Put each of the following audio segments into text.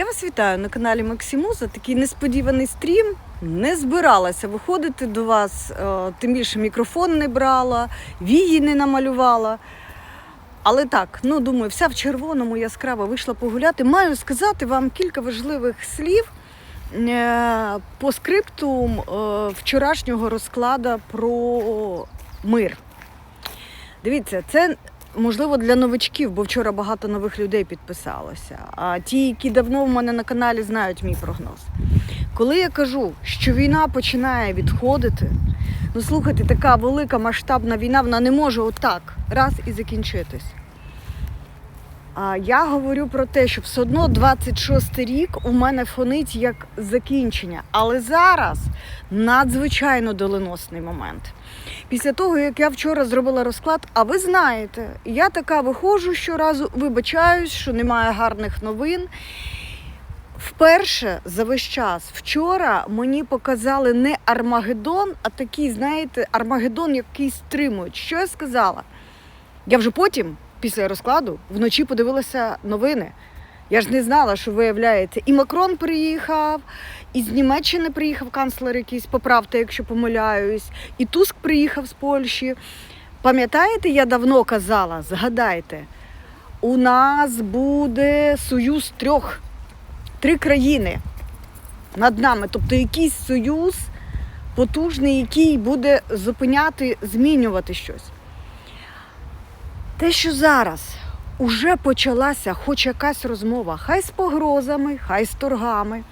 Я вас вітаю на каналі Максимуза. Такий несподіваний стрім. Не збиралася виходити до вас, е, тим більше мікрофон не брала, вії не намалювала. Але так, ну думаю, вся в червоному яскраво вийшла погуляти. Маю сказати вам кілька важливих слів е, по скрипту е, вчорашнього розкладу про мир. Дивіться, це можливо для новачків, бо вчора багато нових людей підписалося. А ті, які давно в мене на каналі, знають мій прогноз. Коли я кажу, що війна починає відходити, ну слухайте, така велика масштабна війна, вона не може отак раз і закінчитись. А я говорю про те, що все одно 26 рік у мене фонить як закінчення. Але зараз надзвичайно доленосний момент. Після того, як я вчора зробила розклад, а ви знаєте, я така виходжу щоразу, вибачаюсь, що немає гарних новин. Вперше за весь час вчора мені показали не Армагеддон, а такий, знаєте, Армагеддон, який стримують. Що я сказала? Я вже потім, після розкладу, вночі подивилася новини. Я ж не знала, що виявляється, і Макрон приїхав, і з Німеччини приїхав канцлер якийсь, поправте, якщо помиляюсь, і Туск приїхав з Польщі. Пам'ятаєте, я давно казала, згадайте, у нас буде союз трьох, три країни над нами. Тобто якийсь союз потужний, який буде зупиняти, змінювати щось. Те, що зараз уже почалася хоч якась розмова, хай з погрозами, хай з торгами.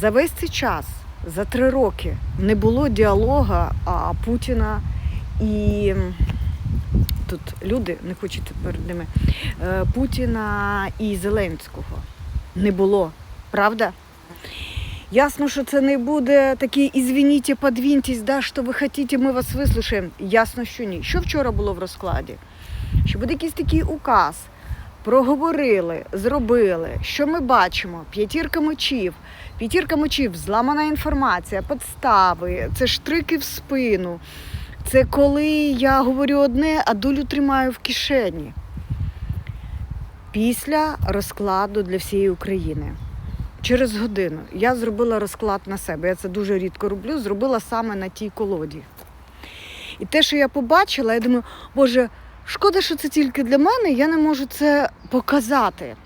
За весь цей час, за три роки, не було діалога а, Путіна і тут люди не хочуть перед ними е, Путіна і Зеленського. Не було, правда? Ясно, що це не буде такий «извините, подвиньтесь, да, що ви хочете, ми вас вислухаємо. Ясно, що ні. Що вчора було в розкладі? Що буде якийсь такий указ. Проговорили, зробили. Що ми бачимо? П'ятірка мечів. П'ятірка мечів, зламана інформація, підстави, це штрики в спину. Це коли я говорю одне, а долю тримаю в кишені. Після розкладу для всієї України. Через годину я зробила розклад на себе. Я це дуже рідко роблю, зробила саме на тій колоді. І те, що я побачила, я думаю, Боже, шкода, що це тільки для мене, я не можу це показати.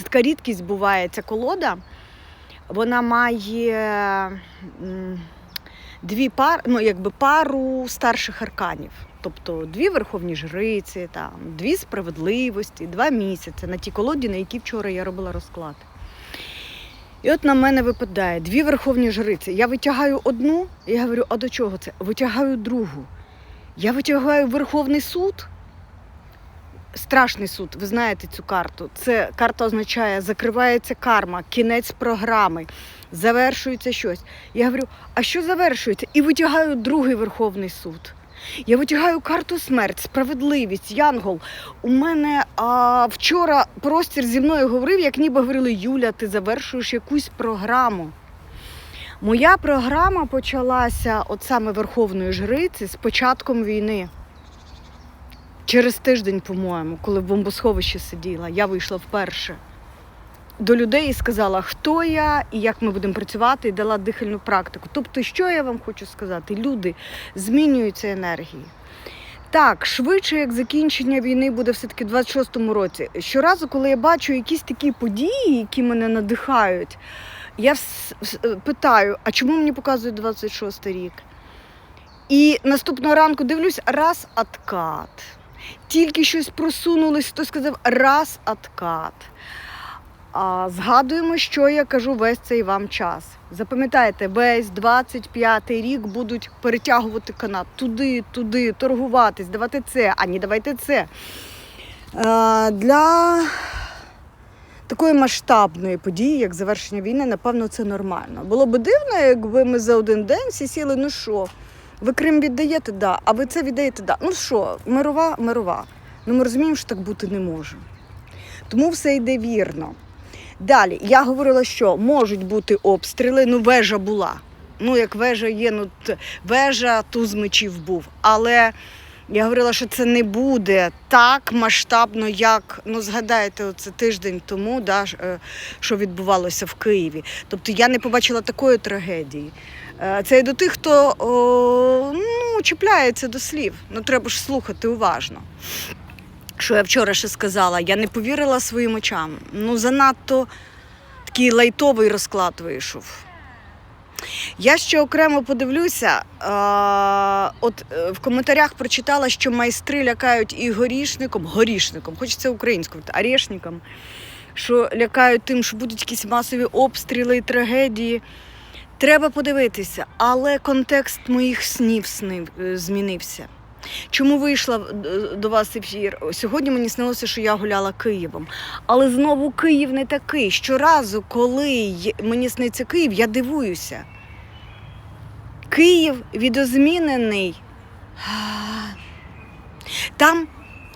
Це така рідкість буває, ця колода. Вона має дві пар, ну, якби пару старших арканів. Тобто дві верховні жриці, там, дві справедливості, два місяці на тій колоді, на якій вчора я робила розклад. І от на мене випадає дві верховні жриці. Я витягаю одну, і я говорю, а до чого це? Витягаю другу. Я витягаю Верховний суд. Страшний суд, ви знаєте цю карту. Це карта означає, закривається карма, кінець програми, завершується щось. Я говорю, а що завершується? І витягаю другий Верховний суд. Я витягаю карту смерть, справедливість, Янгол. У мене а, вчора простір зі мною говорив, як ніби говорили, Юля, ти завершуєш якусь програму. Моя програма почалася от саме Верховної Жриці з початком війни. Через тиждень, по-моєму, коли в бомбосховищі сиділа, я вийшла вперше до людей і сказала, хто я і як ми будемо працювати, і дала дихальну практику. Тобто, що я вам хочу сказати? Люди змінюються енергії. Так, швидше як закінчення війни буде все-таки в 26-му році. Щоразу, коли я бачу якісь такі події, які мене надихають, я питаю, а чому мені показують 26 рік? І наступного ранку дивлюсь, раз откат. Тільки щось просунулось, хтось сказав раз откат. А, згадуємо, що я кажу весь цей вам час. Запам'ятайте, весь 25-й рік будуть перетягувати канат туди, туди, торгуватись, давати це, а ні, давайте це. А, для такої масштабної події, як завершення війни, напевно, це нормально. Було б дивно, якби ми за один день всі сіли, ну що, ви Крим віддаєте, да, а ви це віддаєте, да. Ну що, мирова, мирова. Ну ми розуміємо, що так бути не може. Тому все йде вірно. Далі, я говорила, що можуть бути обстріли, ну вежа була. Ну, як вежа є, ну вежа туз мечів був. Але Я говорила, що це не буде так масштабно, як ну згадайте, оце тиждень тому, да, е, що відбувалося в Києві. Тобто я не побачила такої трагедії. Е, Це і до тих, хто о, ну, чіпляється до слів. Ну треба ж слухати уважно. Що я вчора ще сказала, я не повірила своїм очам. Ну, занадто такий лайтовий розклад вийшов. Я ще окремо подивлюся. А, от е, в коментарях прочитала, що майстри лякають і горішником, горішником, хочеться українською, орешником, що лякають тим, що будуть якісь масові обстріли і трагедії. Треба подивитися, але контекст моїх снів снив, е, змінився. Чому вийшла е, до вас ефір? Сьогодні мені снилося, що я гуляла Києвом. Але знову Київ не такий. Щоразу, коли мені сниться Київ, я дивуюся. Київ відозмінений. Там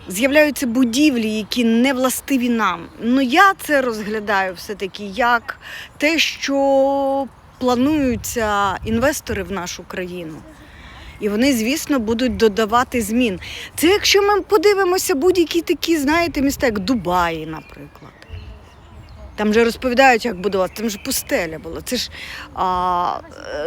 з'являються будівлі, які не властиві нам. Ну я це розглядаю все-таки як те, що плануються інвестори в нашу країну. І вони, звісно, будуть додавати змін. Це якщо ми подивимося будь-які такі, знаєте, міста, як Дубаї, наприклад. Там же розповідають, як будувати, там же пустеля була. Це ж а,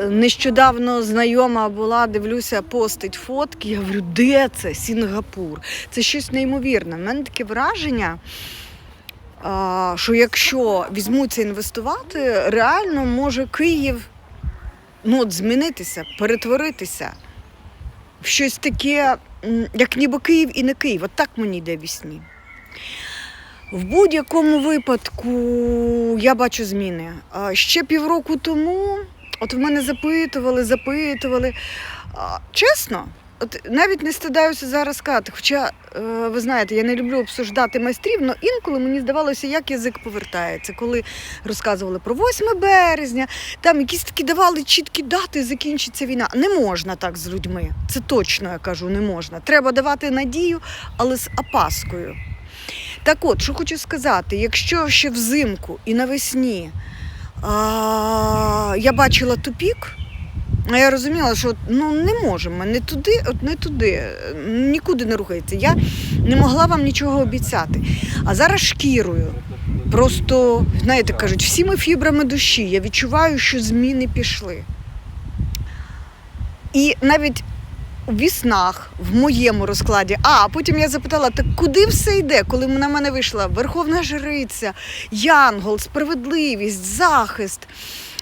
нещодавно знайома була, дивлюся, постить фотки. Я говорю, де це? Сінгапур. Це щось неймовірне. У мене таке враження, що якщо візьмуться інвестувати, реально може Київ ну, от змінитися, перетворитися в щось таке, як ніби Київ і не Київ. От так мені йде вісні. В будь-якому випадку я бачу зміни. Ще півроку тому, от в мене запитували, запитували. Чесно, от навіть не стидаюся зараз сказати. Хоча, е, ви знаєте, я не люблю обсуждати майстрів, але інколи мені здавалося, як язик повертається, коли розказували про 8 березня, там якісь такі давали чіткі дати, закінчиться війна. Не можна так з людьми. Це точно я кажу, не можна. Треба давати надію, але з опаскою. Так от, що хочу сказати, якщо ще взимку і навесні а, я бачила тупік, а я розуміла, що ну не можемо, не туди, от не туди, нікуди не рухається. Я не могла вам нічого обіцяти. А зараз шкірою. Просто, знаєте, кажуть, всіми фібрами душі я відчуваю, що зміни пішли. І навіть у віснах, в моєму розкладі. А потім я запитала, так куди все йде, коли на мене вийшла Верховна Жриця, Янгол, справедливість, захист.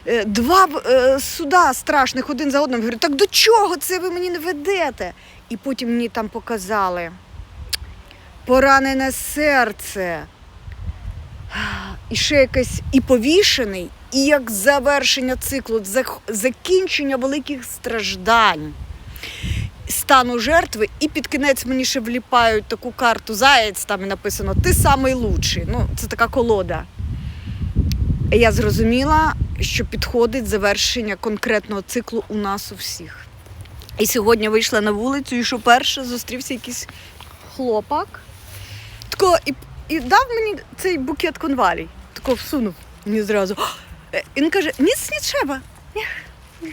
Е, Два е, суда страшних один за одним. Говорю, так до чого це ви мені не ведете? І потім мені там показали поранене серце. І ще якесь і повішений, і як завершення циклу, закінчення великих страждань стану жертви, і під кінець мені ще вліпають таку карту Заєць, там і написано Ти самий лучший. Ну, це така колода. Я зрозуміла, що підходить завершення конкретного циклу у нас у всіх. І сьогодні вийшла на вулицю, і що перше зустрівся якийсь хлопак. Тако, і, і дав мені цей букет конвалій. Тако всунув мені зразу. І він каже: ніц не треба.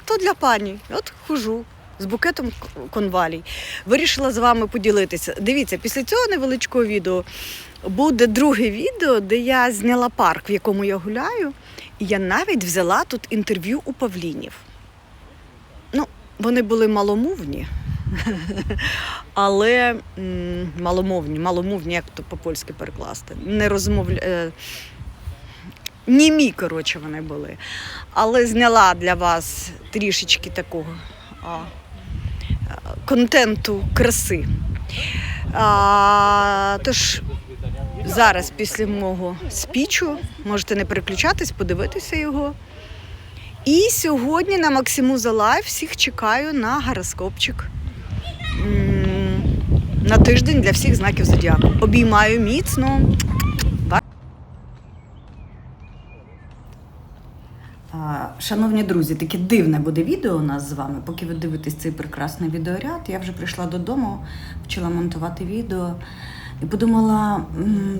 То для пані. От хожу з букетом конвалій. Вирішила з вами поділитися. Дивіться, після цього невеличкого відео буде друге відео, де я зняла парк, в якому я гуляю, і я навіть взяла тут інтерв'ю у павлінів. Ну, вони були маломовні, але маломовні, маломовні, як то по-польськи перекласти. Не розмовля... е, Німі, коротше, вони були. Але зняла для вас трішечки такого а, а, контенту краси. А, тож зараз, після мого спічу, можете не переключатись, подивитися його. І сьогодні на Максимуза Лайв всіх чекаю на гороскопчик. На тиждень для всіх знаків зодіаку. Обіймаю міцно. Шановні друзі, таке дивне буде відео у нас з вами. Поки ви дивитесь цей прекрасний відеоряд, я вже прийшла додому, почала монтувати відео і подумала,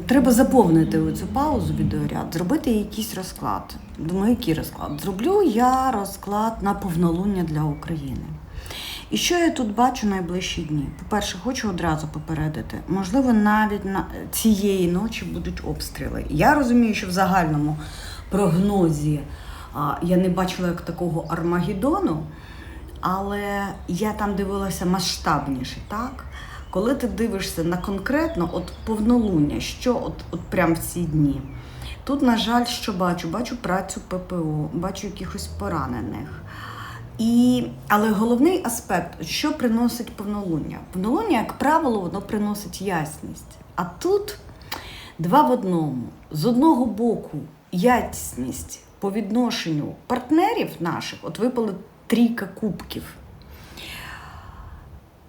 треба заповнити цю паузу відеоряд, зробити якийсь розклад. Думаю, який розклад? Зроблю я розклад на повнолуння для України. І що я тут бачу найближчі дні? По-перше, хочу одразу попередити, можливо, навіть на цієї ночі будуть обстріли. Я розумію, що в загальному прогнозі я не бачила як такого Армагеддону, але я там дивилася масштабніше, так? Коли ти дивишся на конкретно от повнолуння, що от, от прям в ці дні. Тут, на жаль, що бачу? Бачу працю ППО, бачу якихось поранених. І, але головний аспект, що приносить повнолуння? Повнолуння, як правило, воно приносить ясність. А тут два в одному. З одного боку, ясність по відношенню партнерів наших, от випали трійка кубків.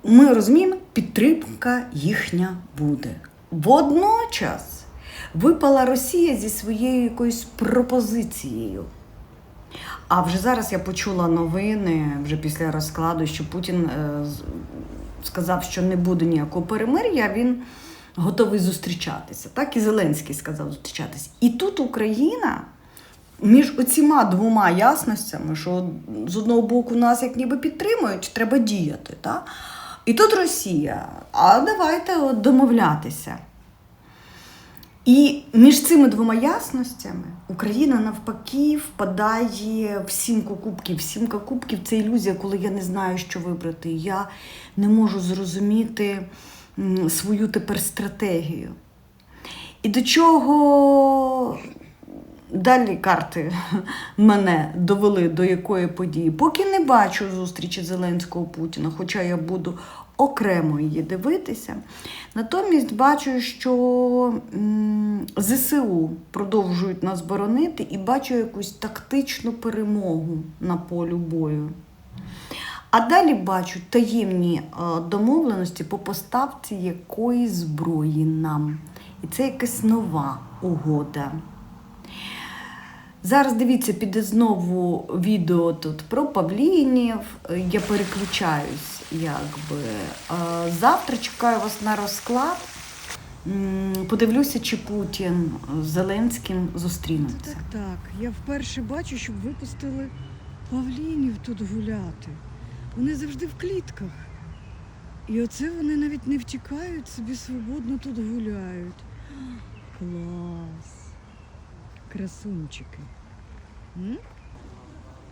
Ми розуміємо, підтримка їхня буде. Водночас випала Росія зі своєю якоюсь пропозицією. А вже зараз я почула новини вже після розкладу, що Путін е, сказав, що не буде ніякого перемир'я, він готовий зустрічатися. Так і Зеленський сказав зустрічатися. І тут Україна між оціма двома ясностями, що з одного боку нас як ніби підтримують, треба діяти. Так? І тут Росія. А давайте от домовлятися. І між цими двома ясностями Україна навпаки впадає в сімку кубків. Сімка кубків це ілюзія, коли я не знаю, що вибрати. Я не можу зрозуміти свою тепер стратегію. І до чого далі карти мене довели до якої події? Поки не бачу зустрічі Зеленського Путіна, хоча я буду окремо її дивитися. Натомість бачу, що ЗСУ продовжують нас боронити і бачу якусь тактичну перемогу на полю бою. А далі бачу таємні е, домовленості по поставці якоїсь зброї нам. І це якась нова угода. Зараз дивіться, піде знову відео тут про павлінів. Я переключаюсь, якби. Завтра чекаю вас на розклад. Подивлюся, чи Путін з Зеленським зустрінуться. Так, так. Я вперше бачу, щоб випустили павлінів тут гуляти. Вони завжди в клітках. І оце вони навіть не втікають, собі свободно тут гуляють. Клас. Красунчики. М?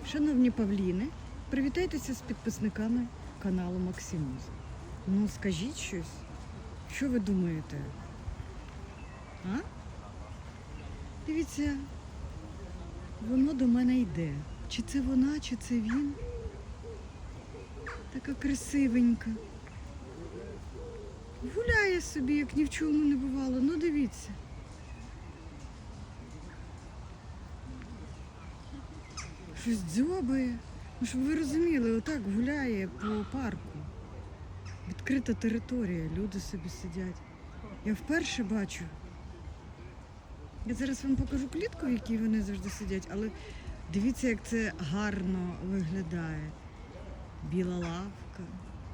Шановні павліни, привітайтеся з підписниками каналу Максимус. Ну, скажіть щось. Що ви думаєте? А? Дивіться, воно до мене йде. Чи це вона, чи це він? Така красивенька. Гуляє собі, як ні в чому не бувало. Ну дивіться. Щось дзьобає. Ну, щоб ви розуміли, отак гуляє по парку. Відкрита територія, люди собі сидять. Я вперше бачу. Я зараз вам покажу клітку, в якій вони завжди сидять, але дивіться, як це гарно виглядає. Біла лавка,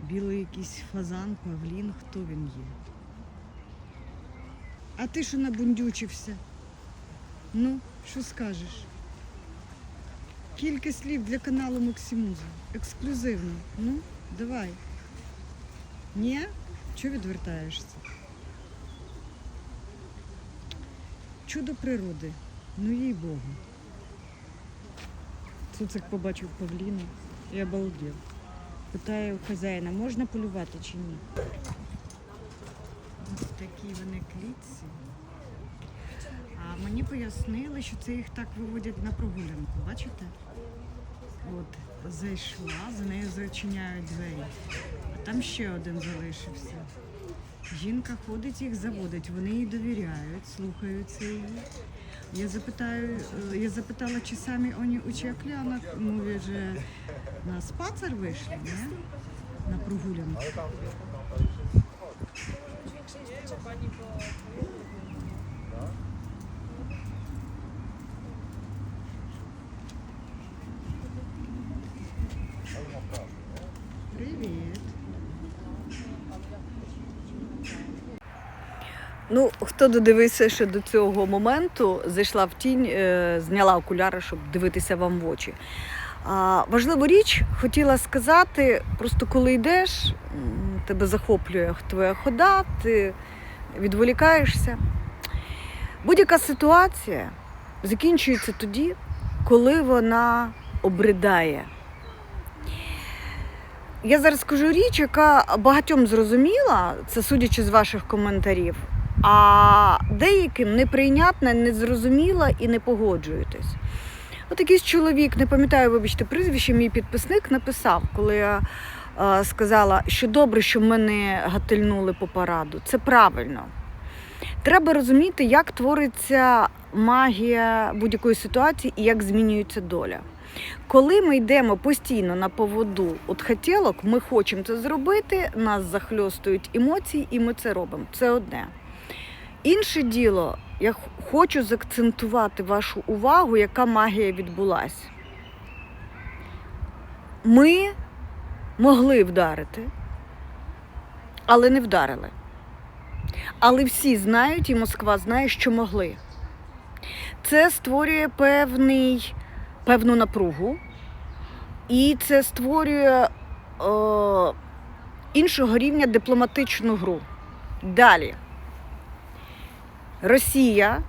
білий якийсь фазан, павлін, хто він є. А ти що набундючився? Ну, що скажеш? Кілька слів для каналу Максимуза. Ексклюзивно. Ну, давай. Ні? Чого відвертаєшся? Чудо природи. Ну їй Богу. Цуцик побачив павліна і обалдів. Питає у хазяїна, можна полювати чи ні? Ось такі вони клітці. А мені пояснили, що це їх так виводять на прогулянку. Бачите? От, зайшла, за нею зачиняють двері. А там ще один залишився. Жінка ходить, їх заводить, вони їй довіряють, слухаються її. Я запитаю, е, я запитала, чи самі вони а вона mówię, że na spacer wyszli, nie? Na прогулянку. Ну, хто додивився ще до цього моменту, зайшла в тінь, е, зняла окуляри, щоб дивитися вам в очі. А, важливу річ хотіла сказати, просто коли йдеш, тебе захоплює твоя хода, ти відволікаєшся. Будь-яка ситуація закінчується тоді, коли вона обридає. Я зараз скажу річ, яка багатьом зрозуміла, це судячи з ваших коментарів, а деяким неприйнятна, незрозуміла і не погоджуєтесь. От якийсь чоловік, не пам'ятаю, вибачте, прізвище, мій підписник написав, коли я е, сказала, що добре, що мене гатильнули по параду. Це правильно. Треба розуміти, як твориться магія будь-якої ситуації і як змінюється доля. Коли ми йдемо постійно на поводу от хотілок, ми хочемо це зробити, нас захльостують емоції, і ми це робимо. Це одне. Інше діло, я хочу заакцентувати вашу увагу, яка магія відбулася. Ми могли вдарити, але не вдарили. Але всі знають, і Москва знає, що могли. Це створює певний, певну напругу, і це створює е, іншого рівня дипломатичну гру. Далі. Росія,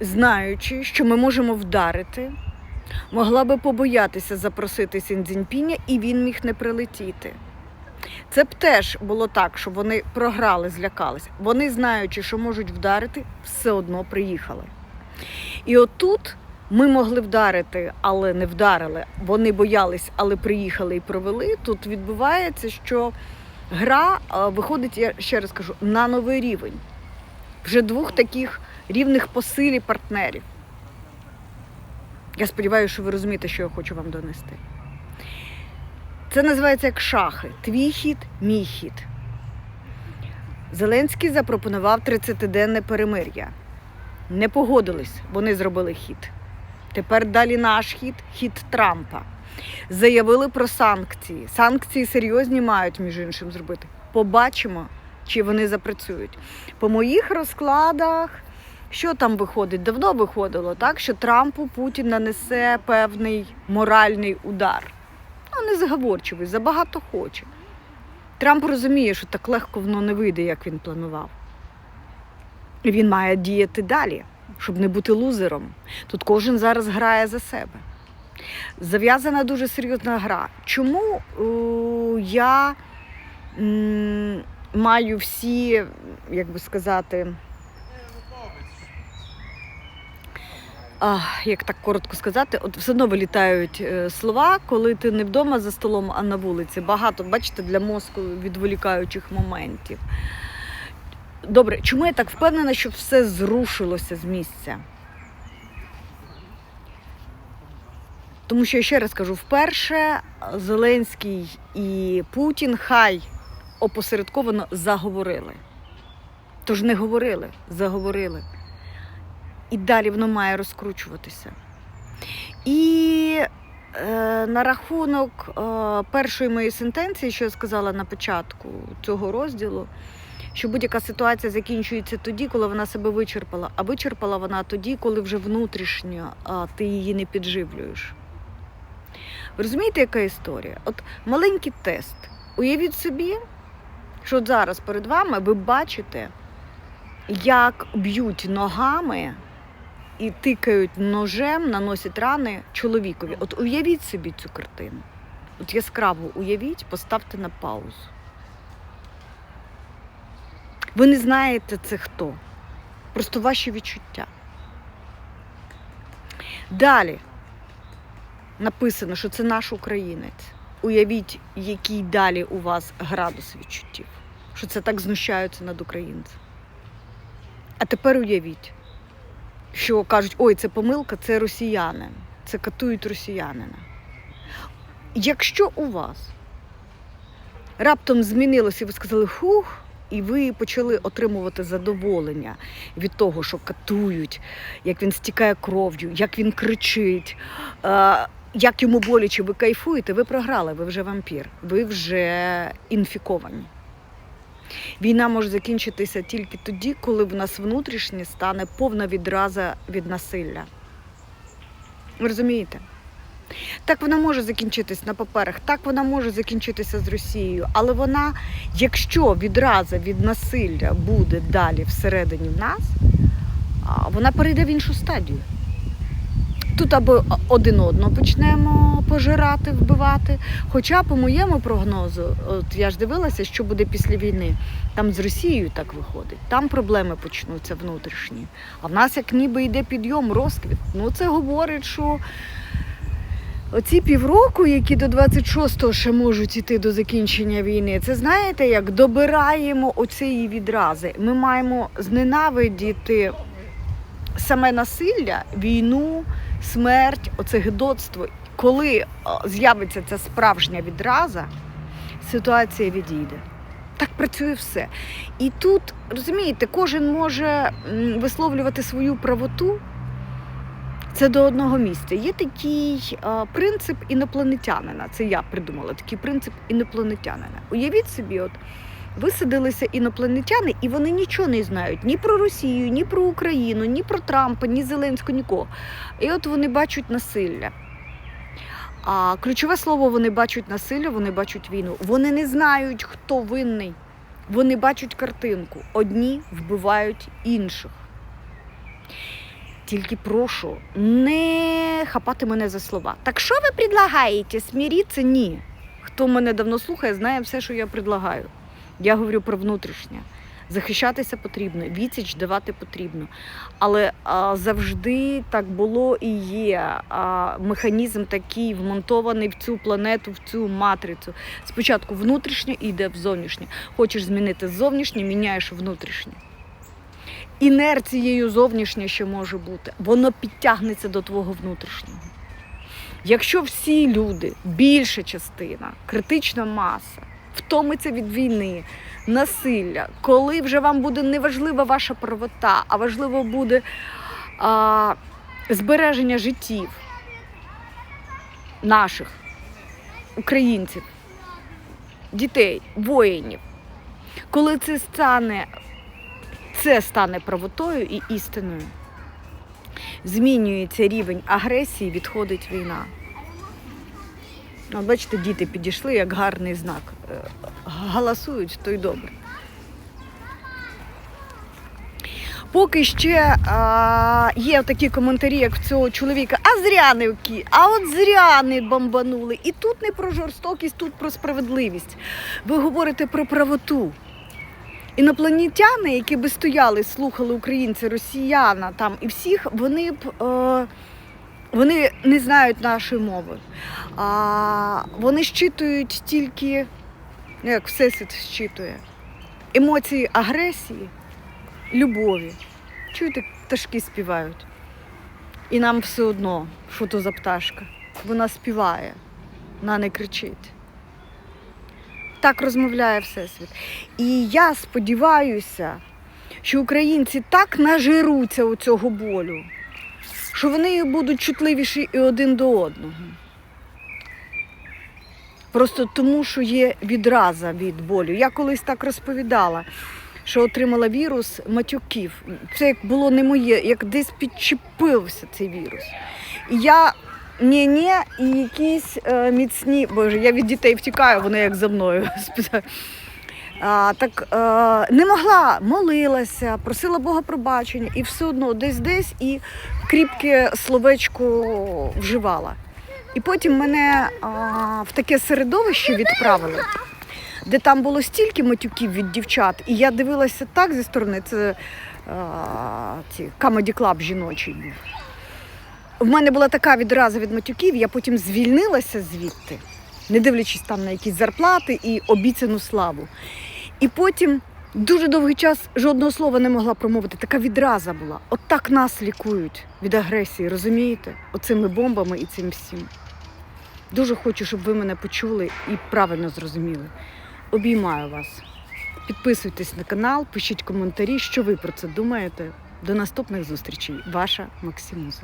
знаючи, що ми можемо вдарити, могла би побоятися запросити Сіндзіньпіня, і він міг не прилетіти. Це б теж було так, що вони програли, злякалися. Вони, знаючи, що можуть вдарити, все одно приїхали. І отут ми могли вдарити, але не вдарили. Вони боялись, але приїхали і провели. Тут відбувається, що гра виходить, я ще раз кажу, на новий рівень. Вже двох таких рівних по силі партнерів. Я сподіваюся, що ви розумієте, що я хочу вам донести. Це називається як шахи. Твій хід, мій хід. Зеленський запропонував 30-денне перемир'я. Не погодились, вони зробили хід. Тепер далі наш хід, хід Трампа. Заявили про санкції. Санкції серйозні мають, між іншим, зробити. Побачимо, чи вони запрацюють. По моїх розкладах, що там виходить? Давно виходило, так? Що Трампу Путін нанесе певний моральний удар. Ну, не забагато хоче. Трамп розуміє, що так легко воно не вийде, як він планував. І він має діяти далі, щоб не бути лузером. Тут кожен зараз грає за себе. Зав'язана дуже серйозна гра. Чому е, я м, маю всі, як би сказати, а, як так коротко сказати, от все одно вилітають е, слова, коли ти не вдома за столом, а на вулиці. Багато, бачите, для мозку відволікаючих моментів. Добре, чому я так впевнена, що все зрушилося з місця? Тому що я ще раз кажу, вперше Зеленський і Путін хай опосередковано заговорили. Тож не говорили, заговорили. І далі воно має розкручуватися. І е, на рахунок е, першої моєї сентенції, що я сказала на початку цього розділу, що будь-яка ситуація закінчується тоді, коли вона себе вичерпала. А вичерпала вона тоді, коли вже внутрішньо а, ти її не підживлюєш. Ви розумієте, яка історія? От маленький тест. Уявіть собі, що от зараз перед вами ви бачите, як б'ють ногами і тикають ножем, наносять рани чоловікові. От уявіть собі цю картину. От яскраво уявіть, поставте на паузу. Ви не знаєте це хто. Просто ваші відчуття. Далі написано, що це наш українець. Уявіть, який далі у вас градус відчуттів, що це так знущаються над українцем. А тепер уявіть, що кажуть, ой, це помилка, це росіянин, це катують росіянина. Якщо у вас раптом змінилося, і ви сказали хух, і ви почали отримувати задоволення від того, що катують, як він стікає кров'ю, як він кричить, е, як йому боляче, ви кайфуєте, ви програли, ви вже вампір, ви вже інфіковані. Війна може закінчитися тільки тоді, коли в нас внутрішнє стане повна відраза від насилля. Ви розумієте? Так вона може закінчитись на паперах, так вона може закінчитися з Росією, але вона, якщо відразу від насилля буде далі всередині в нас, вона перейде в іншу стадію. Тут або один одного почнемо пожирати, вбивати. Хоча, по моєму прогнозу, от я ж дивилася, що буде після війни. Там з Росією так виходить. Там проблеми почнуться внутрішні. А в нас як ніби йде підйом, розквіт. Ну це говорить, що оці півроку, які до 26-го ще можуть іти до закінчення війни, це знаєте, як добираємо оцієї відрази. Ми маємо зненавидіти саме насилля, війну, смерть, оце гидотство. Коли з'явиться ця справжня відраза, ситуація відійде. Так працює все. І тут, розумієте, кожен може висловлювати свою правоту. Це до одного місця. Є такий а, принцип інопланетянина. Це я придумала такий принцип інопланетянина. Уявіть собі, от висадилися інопланетяни, і вони нічого не знають ні про Росію, ні про Україну, ні про Трампа, ні Зеленського, нікого. І от вони бачать насилля. А ключове слово вони бачать насилля, вони бачать війну. Вони не знають, хто винний. Вони бачать картинку. Одні вбивають інших. Тільки прошу, не хапати мене за слова. Так що ви предлагаєте? Сміріться? Ні. Хто мене давно слухає, знає все, що я предлагаю. Я говорю про внутрішнє. Захищатися потрібно, відсіч давати потрібно. Але а, завжди так було і є. А, механізм такий вмонтований в цю планету, в цю матрицю. Спочатку внутрішнє і йде в зовнішнє. Хочеш змінити зовнішнє, міняєш внутрішнє. Інерцією зовнішнє ще може бути, воно підтягнеться до твого внутрішнього. Якщо всі люди, більша частина, критична маса, втомиться від війни, насилля, коли вже вам буде не важлива ваша правота, а важливо буде а, збереження життів наших українців, дітей, воїнів, коли це стане, це стане правотою і істиною, змінюється рівень агресії, відходить війна. Бачите, діти підійшли як гарний знак. Е, Галасують, то й добре. Поки ще а, є такі коментарі, як в цього чоловіка, а зря не вкі, а от зря не бомбанули. І тут не про жорстокість, тут про справедливість. Ви говорите про правоту. Інопланетяни, які би стояли, слухали українця, росіяна там і всіх, вони б е, вони не знають нашої мови. А, вони щитують тільки, ну, як всесвіт щитує, емоції агресії, любові. Чуєте, пташки співають. І нам все одно, що то за пташка. Вона співає, вона не кричить. Так розмовляє Всесвіт. І я сподіваюся, що українці так нажируться у цього болю, що вони будуть чутливіші і один до одного. Просто тому, що є відраза від болю. Я колись так розповідала, що отримала вірус матюків. Це як було не моє, як десь підчепився цей вірус. І я ні-ні, і якісь е, міцні, боже, я від дітей втікаю, вони як за мною. А, так е, не могла, молилася, просила Бога пробачення, і все одно десь-десь і кріпке словечко вживала. І потім мене а, в таке середовище відправили, де там було стільки матюків від дівчат, і я дивилася так зі сторони, це а, ці Comedy Club жіночий був. В мене була така відраза від матюків, я потім звільнилася звідти, не дивлячись там на якісь зарплати і обіцяну славу. І потім дуже довгий час жодного слова не могла промовити. Така відраза була. От так нас лікують від агресії, розумієте? Оцими бомбами і цим всім. Дуже хочу, щоб ви мене почули і правильно зрозуміли. Обіймаю вас. Підписуйтесь на канал, пишіть коментарі, що ви про це думаєте. До наступних зустрічей. Ваша Максимуза.